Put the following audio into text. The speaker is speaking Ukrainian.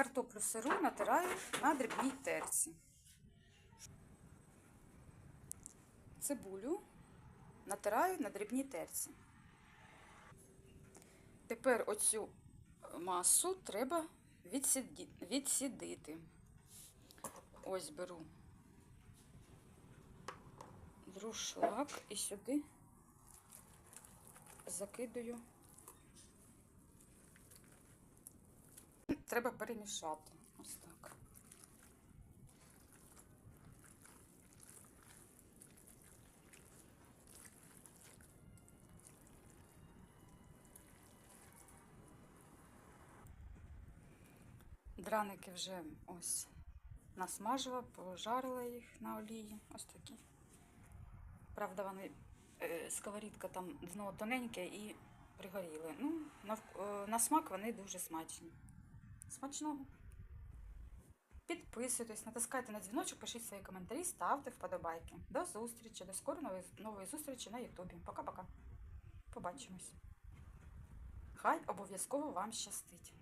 картоплю сиру натираю на дрібній терці. Цибулю натираю на дрібній терці. Тепер оцю масу треба відсідити. Ось беру друшлак і сюди закидаю. Треба перемішати. Ось так. Драники вже ось насмажила, пожарила їх на олії. Ось такі. Правда, вони е, сковорідка там дно тоненьке і пригоріли. Ну, на, е, на смак вони дуже смачні. Смачного. Підписуйтесь, натискайте на дзвіночок, пишіть свої коментарі, ставте вподобайки. До зустрічі, до скорої нової, нової зустрічі на Ютубі. Пока-пока. Побачимось. Хай обов'язково вам щастить.